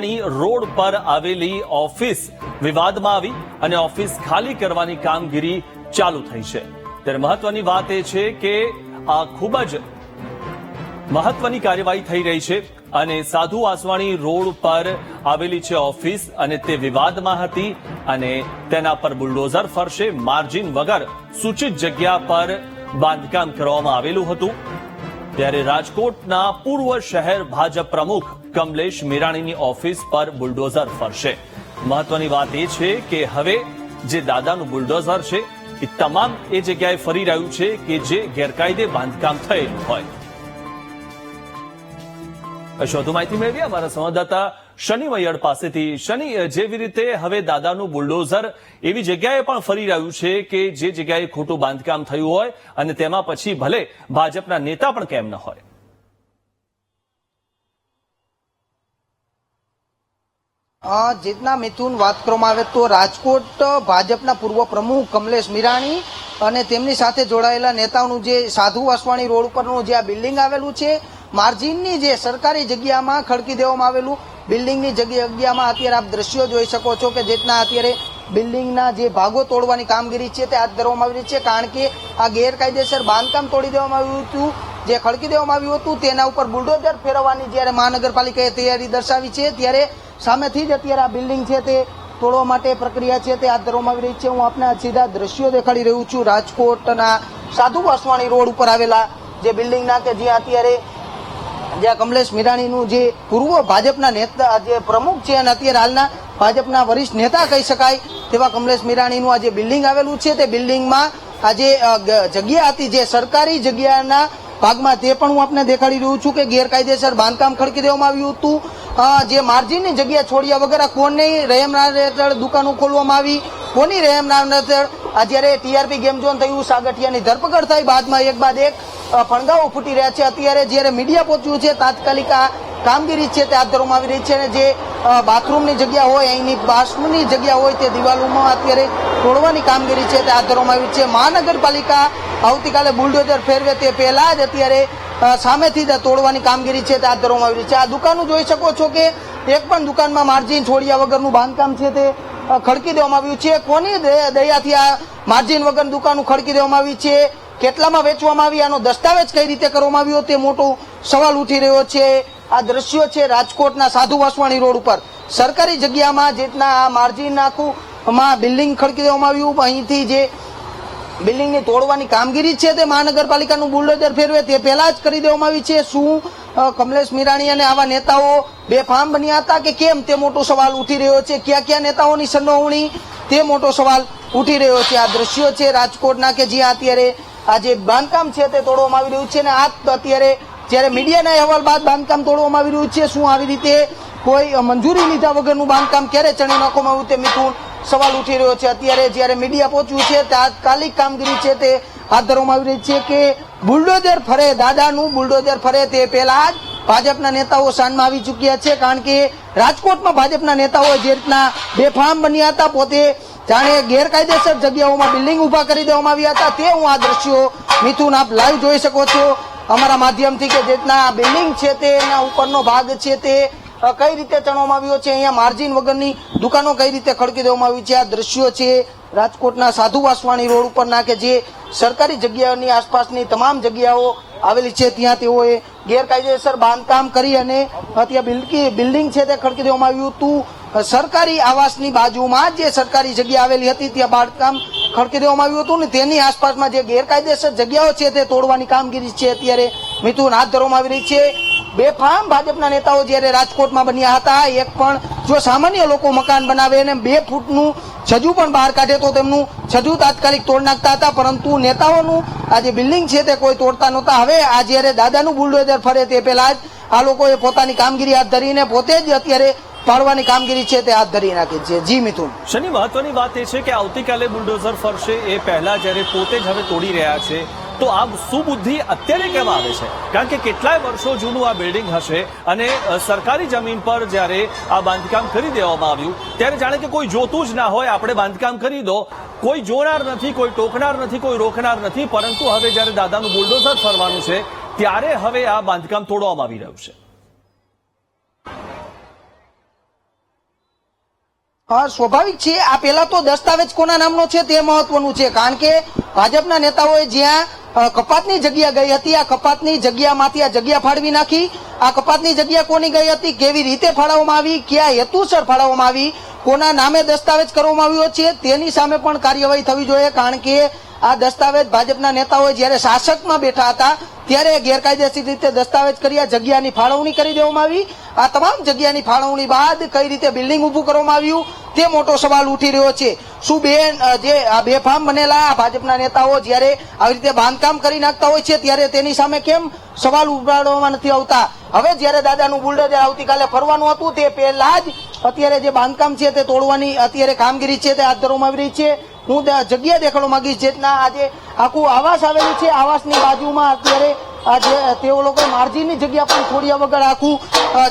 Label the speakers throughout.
Speaker 1: Vaswani road પર આવેલી office વિવાદમાં આવી અને ઓફિસ ખાલી કરવાની કામગીરી ચાલુ થઈ છે. ત્યારે મહત્વની વાત એ છે કે આ ખૂબ જ મહત્વની કાર્યવાહી થઈ રહી છે અને સાધુ આસવાણી રોડ પર આવેલી છે ઓફિસ અને તે વિવાદમાં હતી અને તેના પર બુલડોઝર ફરશે. માર્જિન વગર સૂચિત જગ્યા પર બાંધકામ કરવામાં આવેલું હતું. ત્યારે રાજકોટના પૂર્વ શહેર ભાજપ પ્રમુખ કમલેશ મીરાણીની ઓફિસ પર બુલડોઝર ફરશે. મહત્વની વાત એ છે કે હવે જે દાદાનું બુલડોઝર છે, એ તમામ એ જગ્યાએ ફરી રહ્યું છે કે જે ગેરકાયદે બાંધકામ થયેલું હોય. વધુ માહિતી મેળવી અમારા સંવાદદાતા શનિ મૈયડ પાસેથી શનિ જેવી રીતે હવે દાદાનું બુલડોઝર એવી જગ્યાએ પણ ફરી રહ્યું છે કે જે જગ્યાએ ખોટું બાંધકામ થયું હોય અને તેમાં પછી ભલે ભાજપના નેતા પણ કેમ ન હોય.
Speaker 2: જીતના મિથુન વાત કરવામાં આવે તો રાજકોટ ભાજપના પૂર્વ પ્રમુખ કમલેશ મીરાણી અને તેમની સાથે જોડાયેલા નેતાઓનું જે સાધુ વાસવાણી રોડ ઉપરનું જે આ બિલ્ડિંગ આવેલું છે, માર્જિનની જે સરકારી જગ્યામાં ખડકી દેવામાં આવેલું બિલ્ડિંગની જગ્યા જગ્યામાં અત્યારે આપ દ્રશ્યો જોઈ શકો છો કે જેટના અત્યારે બિલ્ડિંગના જે ભાગો તોડવાની કામગીરી છે તે હાથ ધરવામાં આવી રહી છે, કારણ કે આ ગેરકાયદેસર બાંધકામ તોડી દેવામાં આવ્યું હતું, જે ખડકી દેવામાં આવ્યું હતું, તેના ઉપર બુલડોઝર ફેરવવાની જ્યારે મહાનગરપાલિકાએ તૈયારી દર્શાવી છે, ત્યારે સામેથી જ અત્યારે આ બિલ્ડિંગ છે તે તોડવા માટે પ્રક્રિયા છે તે હાથ ધરવામાં આવી રહી છે. હું આપને સીધા દ્રશ્યો દેખાડી રહ્યું છું. રાજકોટના સાધુ વાસવાણી રોડ ઉપર આવેલા જે બિલ્ડિંગના કે જ્યાં અત્યારે જ્યાં કમલેશ મીરાણીનું જે પૂર્વ ભાજપના નેતા, જે પ્રમુખ છે અને અત્યારે હાલના ભાજપના વરિષ્ઠ નેતા કહી શકાય, તેવા કમલેશ મીરાણીનું આ જે બિલ્ડિંગ આવેલું છે. તે બિલ્ડિંગમાં આ જે જગ્યા હતી જે સરકારી જગ્યાના ભાગમાં, તે પણ હું આપને દેખાડી રહ્યું છું કે ગેરકાયદેસર બાંધકામ ખડકી દેવામાં આવ્યું હતું. જે માર્જિનની જગ્યા છોડ્યા વગર આ કોની રહેમના હેઠળ દુકાનો ખોલવામાં આવી? કોની રહેમના હેઠળ આ જ્યારે ટીઆરપી ગેમ ઝોન થયું, સાગઠિયાની ધરપકડ થઈ, બાદમાં એક બાદ એક ફણગાઓ ફૂટી રહ્યા છે. અત્યારે જ્યારે મીડિયા પહોંચ્યું છે, તાત્કાલિક આ કામગીરી છે તે હાથ ધરવામાં આવી રહી છે અને જે બાથરૂમની જગ્યા હોય, અહીંની બાથરૂમની જગ્યા હોય તે દિવાલોમાં અત્યારે તોડવાની કામગીરી છે તે હાથ ધરવામાં આવી છે. મહાનગરપાલિકા આવતીકાલે બુલડોઝર ફેરવે તે પહેલા જ અત્યારે સામેથી તોડવાની કામગીરી છે તે હાથ ધરવામાં આવી રહી છે. આ દુકાનો જોઈ શકો છો કે એક પણ દુકાનમાં માર્જિન છોડ્યા વગરનું બાંધકામ છે તે ખડકી દેવામાં આવ્યું છે. કોની દય- દયાથી આ માર્જિન વગર દુકાનો ખડકી દેવામાં આવી છે? કેટલામાં વેચવામાં આવી? આનો દસ્તાવેજ કઈ રીતે કરવામાં આવ્યો? તે મોટો સવાલ ઉઠી રહ્યો છે. આ દ્રશ્યો છે રાજકોટના સાધુ વાસવાણી રોડ ઉપર. સરકારી જગ્યામાં જેટલા આ માર્જિન આખું માં બિલ્ડિંગ ખડકી દેવામાં આવ્યું, અહીંથી જે બિલ્ડિંગની તોડવાની કામગીરી છે તે મહાનગરપાલિકાનું બુલડોઝર ફેરવે તે પહેલા જ કરી દેવામાં આવી છે. શું કમલેશ મીરાણી અને આવા નેતાઓ બેફામ બન્યા હતા કે કેમ? તે મોટો સવાલ ઉઠી રહ્યો છે. કયા કયા નેતાઓની સંડોવણી તે મોટો સવાલ ઉઠી રહ્યો છે. આ દ્રશ્યો છે રાજકોટના કે જ્યાં અત્યારે આ જે બાંધકામ છે તે તોડવામાં આવી રહ્યું છે અને આ અત્યારે જ્યારે મીડિયાના અહેવાલ બાદ બાંધકામ તોડવામાં આવી રહ્યું છે, શું આવી રીતે કોઈ મંજૂરી લીધા વગરનું બાંધકામ ક્યારે ચણી નાખવામાં આવ્યું તે મિથુન સવાલ ઉઠી રહ્યો છે. અત્યારે જ્યારે મીડિયા પહોંચ્યું છે, તાત્કાલિક કામગીરી છે તે હાથ ધરવામાં આવી રહી છે કે બુલડોઝર ફરે, દાદાનું બુલડોઝર ફરે તે પહેલા જ ભાજપના નેતાઓ સાંજમાં આવી ચૂક્યા છે, કારણ કે રાજકોટમાં ભાજપના નેતાઓ જે રીતના બેફામ બન્યા હતા, પોતે જાણે ગેરકાયદેસર જગ્યાઓમાં બિલ્ડિંગ ઊભા કરી દેવામાં આવ્યા હતા. તે હું આ દ્રશ્યો મિથુન આપ લાઈવ જોઈ શકો છો. અમારા માધ્યમથી કે જે રીતના બિલ્ડિંગ છે તેના ઉપરનો ભાગ છે તે કઈ રીતે ચણવામાં આવ્યો છે? અહીંયા માર્જિન વગરની દુકાનો કઈ રીતે ખડકી દેવામાં આવી છે? આ દ્રશ્યો છે રાજકોટના સાધુ વાસવાણી રોડ ઉપરના કે જે સરકારી જગ્યાઓની આસપાસની તમામ જગ્યાઓ આવેલી છે. ત્યાં તેઓએ ગેરકાયદેસર બાંધકામ કરી અને ત્યાં બિલ્ડિંગ છે તે ખડકી દેવામાં આવ્યું હતું. સરકારી આવાસની બાજુમાં જે સરકારી જગ્યા આવેલી હતી, ત્યાં બાંધકામ ખડકી દેવામાં આવ્યું હતું ને તેની આસપાસમાં જે ગેરકાયદેસર જગ્યાઓ છે તે તોડવાની કામગીરી છે. અત્યારે મિથુન હાથ ધરવામાં આવી રહી છે. બેફામ ભાજપના નેતાઓ જ્યારે રાજકોટમાં બન્યા હતા, એક પણ જો સામાન્ય લોકો મકાન બનાવે અને બે ફૂટનું છજુ પણ બહાર કાઢે તો તેમનું છજુ તાત્કાલિક તોડ નાખતા હતા, પરંતુ નેતાઓનું આ જે બિલ્ડિંગ છે તે કોઈ તોડતા નહોતા. હવે આ જ્યારે દાદાનું બુલડોઝર ફરે તે પહેલા જ આ લોકોએ પોતાની કામગીરી હાથ ધરીને પોતે જ અત્યારે પાડવાની કામગીરી છે તે હાથ ધરી નાખી છે. જી મિથુન.
Speaker 1: શનિ મહત્વની વાત એ છે કે આવતીકાલે બુલડોઝર ફરશે એ પહેલા જ્યારે પોતે જ હવે તોડી રહ્યા છે. તો આ સુબુદ્ધિ અત્યારે કેમ આવે છે? કારણ કે કેટલાય વર્ષો જૂનું આ બિલ્ડિંગ હશે અને સરકારી જમીન પર જ્યારે આ બાંધકામ કરી દેવામાં આવ્યું, ત્યારે જાણે કે કોઈ જોતું જ ના હોય, આપણે બાંધકામ કરી દો. કોઈ જોનાર નથી, કોઈ ટોકનાર નથી, કોઈ રોકનાર નથી, પરંતુ હવે જ્યારે દાદાનું બુલડોઝર ફરવાનું છે, ત્યારે હવે આ બાંધકામ તોડવામાં આવી રહ્યું છે.
Speaker 2: હા, સ્વાભાવિક છે. આ પહેલા તો દસ્તાવેજ કોના નામનો છે તે મહત્વનું છે. કારણ કે ભાજપના નેતાઓએ જ્યાં કપાતની જગ્યા ગઈ હતી, આ કપાતની જગ્યામાંથી આ જગ્યા ફાળવી નાખી. આ કપાતની જગ્યા કોની ગઈ હતી, કેવી રીતે ફાળવવામાં આવી, કયા હેતુસર ફાળવવામાં આવી, કોના નામે દસ્તાવેજ કરવામાં આવ્યો છે, તેની સામે પણ કાર્યવાહી થવી જોઈએ. કારણ કે આ દસ્તાવેજ ભાજપના નેતાઓએ જ્યારે શાસકમાં બેઠા હતા, ત્યારે ગેરકાયદેસર રીતે દસ્તાવેજ કરી, આ જગ્યાની ફાળવણી કરી દેવામાં આવી. આ તમામ જગ્યાની ફાળવણી બાદ કઈ રીતે બિલ્ડિંગ ઊભું કરવામાં આવ્યું તે મોટો સવાલ ઉઠી રહ્યો છે. શું બે જે આ બેફામ બનેલા ભાજપના નેતાઓ જ્યારે આવી રીતે બાંધકામ કરી નાખતા હોય છે, ત્યારે તેની સામે કેમ સવાલ ઉપાડવામાં નથી આવતા? હવે જ્યારે દાદાનું બુલડોઝર આવતીકાલે ફરવાનું હતું, તે પહેલા જ અત્યારે જે બાંધકામ છે, તે તોડવાની અત્યારે કામગીરી છે, તે હાથ ધરવામાં આવી રહી છે. હું જગ્યા દેખાડવા માંગીશ જેટના આજે આખું આવાસ આવેલું છે, આવાસની બાજુમાં અત્યારે જે તેઓ લોકો માર્જિનની જગ્યા પણ છોડ્યા વગર આખું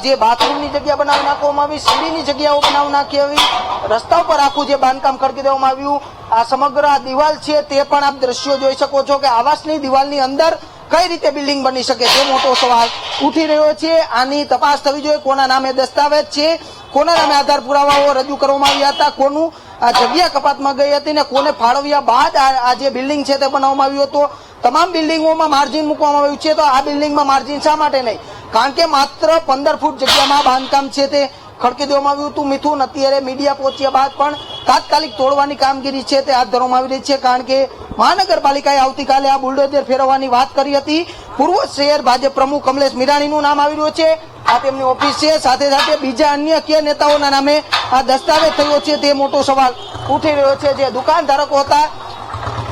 Speaker 2: જે બાથરૂમની જગ્યા બનાવી નાખવામાં આવી, સીડીની જગ્યાઓ બનાવી નાખી આવી, રસ્તા ઉપર આખું જે બાંધકામ કરી દેવામાં આવ્યું, આ સમગ્ર આ દિવાલ છે તે પણ આપ દ્રશ્યો જોઈ શકો છો કે આવાસની દિવાલની અંદર કઈ રીતે બિલ્ડિંગ બની શકે તે મોટો સવાલ ઉઠી રહ્યો છે. આની તપાસ થવી જોઈએ કોના નામે દસ્તાવેજ છે, કોના નામે આધાર પુરાવાઓ રજૂ કરવામાં આવ્યા હતા, કોનું આ જગ્યા કપાતમાં ગઈ હતી ને કોને ફાળવ્યા બાદ આ જે બિલ્ડિંગ છે તે બનાવવામાં આવ્યું હતું. તમામ બિલ્ડિંગોમાં માર્જિન મૂકવામાં આવ્યું છે તો આ બિલ્ડિંગમાં માર્જિન શા માટે નહીં? કારણ કે માત્ર પંદર ફૂટ જગ્યામાં બાંધકામ છે તે ખડકી દેવામાં આવ્યું હતું. મિથુન અત્યારે મીડિયા પહોંચ્યા બાદ પણ તાત્કાલિક તોડવાની કામગીરી છે તે હાથ ધરવામાં આવી રહી છે. કારણ કે મહાનગરપાલિકાએ આવતીકાલે આ બુલડોઝર ફેરવવાની વાત કરી હતી. પૂર્વ શહેર ભાજપ પ્રમુખ કમલેશ મીરાણીનું નામ આવી રહ્યું છે. આ તેમની ઓફિસ છે. સાથે સાથે બીજા અન્ય કયા નેતાઓના નામે આ દસ્તાવેજ થયો છે તે મોટો સવાલ ઉઠી રહ્યો છે. જે દુકાન ધારકો હતા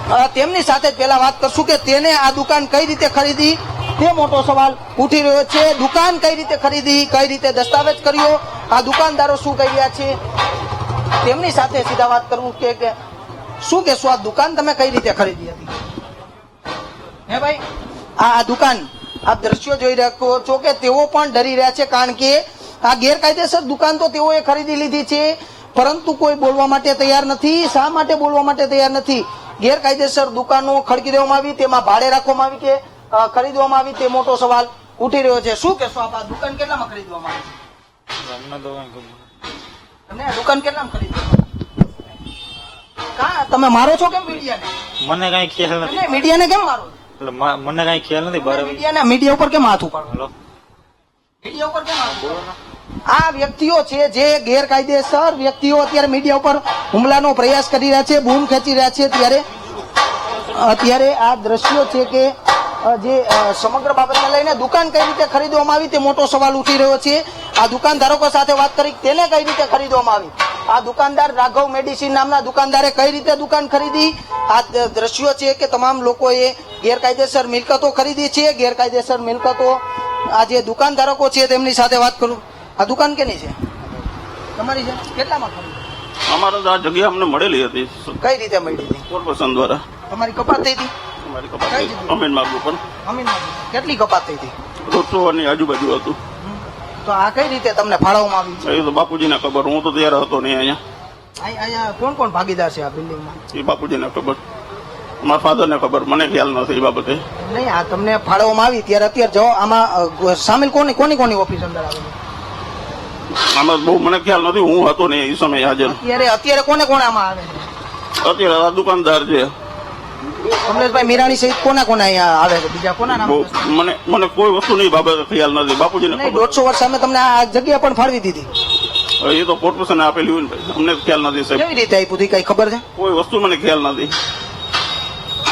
Speaker 2: તેમની સાથે પહેલા વાત કરશું કે તેને આ દુકાન કઈ રીતે ખરીદી? તે મોટો સવાલ ઉઠી રહ્યો છે. દુકાન કઈ રીતે ખરીદી, કઈ રીતે દસ્તાવેજ કર્યો? આ દુકાનદારો શું કહી રહ્યા છે? તેમની સાથે સીધા વાત કરવું કે શું કેશો આ દુકાન તમે કઈ રીતે ખરીદી હતી? હે ભાઈ આ દુકાન આપ દ્રશ્યો જોઈ રહ્યો છો કે તેઓ પણ ડરી રહ્યા છે કારણ કે આ ગેરકાયદેસર દુકાન તો તેઓએ ખરીદી લીધી છે. પરંતુ કોઈ બોલવા માટે તૈયાર નથી. શા માટે બોલવા માટે તૈયાર નથી? ગેરકાયદેસર દુકાનો ખડકી દેવામાં આવી તેમાં ભાડે રાખવામાં આવી કે ખરીદવામાં આવી તે મોટો સવાલ ઉઠી રહ્યો છે. શું કહેશો આપ? આ દુકાન કેટલામાં ખરીદવામાં આવી? તમને દુકાન કેટલામાં ખરીદવામાં કા તમે મારો છો કેમ મીડિયાને?
Speaker 3: મને કઈ ખ્યાલ નથી.
Speaker 2: મીડિયાને કેમ મારો?
Speaker 3: એટલે મને કઈ ખ્યાલ નથી
Speaker 2: મીડિયાને મીડિયા ઉપર કેમ હાથ ઉપાડો? મીડિયા ઉપર કેમ હાથ ઉપાડો? આ વ્યક્તિઓ છે જે ગેરકાયદેસર વ્યક્તિઓ અત્યારે મીડિયા ઉપર હુમલાનો પ્રયાસ કરી રહ્યા છે, બૂમ ખેંચી રહ્યા છે. ત્યારે, અત્યારે આ દ્રશ્યો છે કે જે સમગ્ર બાબતને લઈને દુકાન કઈ રીતે ખરીદવામાં આવી તે મોટો સવાલ ઉઠી રહ્યો છે. આ દુકાનધારકો સાથે વાત કરી તેને કઈ રીતે ખરીદવામાં આવી? આ દુકાનદાર રાઘવ મેડિસિન નામના દુકાનદારે કઈ રીતે દુકાન ખરીદી? આ દ્રશ્યો છે કે તમામ લોકોએ ગેરકાયદેસર મિલકતો ખરીદી છે. ગેરકાયદેસર મિલકતો, આ જે દુકાનધારકો છે તેમની સાથે વાત કરું. આ દુકાન કેની છે? તમારી છે? કેટલામાં ખરીદી?
Speaker 4: અમારે તો આ જગ્યા અમને મળેલી હતી.
Speaker 2: કઈ રીતે મળી હતી?
Speaker 4: કોર્પોરેશન દ્વારા.
Speaker 2: તમારી કપાત થઈ હતી?
Speaker 4: અમારી
Speaker 2: કપાત?
Speaker 4: અમીન માર્ગ ઉપર
Speaker 2: અમીનમાંથી. કેટલી કપાત થઈ હતી?
Speaker 4: રોટોવાની આજુબાજુ હતું.
Speaker 2: તો આ કઈ રીતે તમને ફાળવવામાં આવી છે?
Speaker 4: એ તો બાપુજીને ખબર હું તો ત્યારે હતો નહીં અહીંયા.
Speaker 2: અહીં- અહીંયા કોણ કોણ ભાગીદાર છે આ બિલ્ડિંગમાં?
Speaker 4: એ બાપુજીને ખબર મારા ફાધરને ખબર મને ખ્યાલ નથી એ બાબતે.
Speaker 2: નહીં આ તમને ફાળવવામાં આવી. ત્યારે અત્યારે જો આમાં સામેલ કોની કોની કોની ઓફિસ અંદર આવેલી?
Speaker 4: આમાં બહુ મને ખ્યાલ નથી હું હતો ને એ સમયે હાજર.
Speaker 2: અત્યારે અત્યારે કોને કોણામાં આવે?
Speaker 4: અત્યારે આ દુકાનદાર છે.
Speaker 2: કમલેશભાઈ મીરાણી સહિત કોના કોના અહીંયા આવે છે? બીજા કોના નામ
Speaker 4: મને મને કોઈ વસ્તુની બાબતે ખ્યાલ નથી. બાપુજીને
Speaker 2: નહીં દોઢસો વર્ષ અમે તમને આ જગ્યા પણ ફાળવી દીધી.
Speaker 4: એ તો કોર્પોરેશને આપેલી હોય ને અમને ખ્યાલ નથી સાહેબ.
Speaker 2: કેવી રીતે આપ્યું હતી? કઈ ખબર છે?
Speaker 4: કોઈ વસ્તુ મને ખ્યાલ નથી.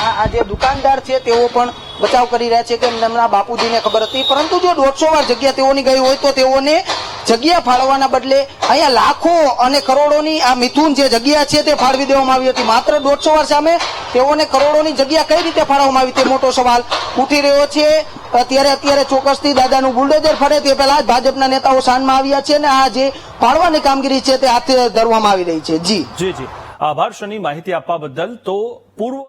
Speaker 2: આ આ જે દુકાનદાર છે તેઓ પણ બચાવ કરી રહ્યા છે કે એમના બાપુજીને ખબર હતી. પરંતુ જો દોઢસો વાર જગ્યા તેઓની ગઈ હોય તો તેઓને જગ્યા ફાળવવાના બદલે અહીંયા લાખો અને કરોડોની આ મિથુન જે જગ્યા છે તે ફાળવી દેવામાં આવી હતી. માત્ર દોઢસો વાર સામે તેઓને કરોડોની જગ્યા કઈ રીતે ફાળવવામાં આવી તે મોટો સવાલ ઉઠી રહ્યો છે. અત્યારે અત્યારે ચોક્કસથી દાદાનું બુલડોઝર ફરે તે પહેલા જ ભાજપના નેતાઓ શાનમાં આવ્યા છે અને આ જે ફાળવાની કામગીરી છે તે હાથે ધરવામાં આવી રહી છે. જી.
Speaker 1: જી જી. આભાર, શની માહિતી આપવા બદલ તો પૂર્વ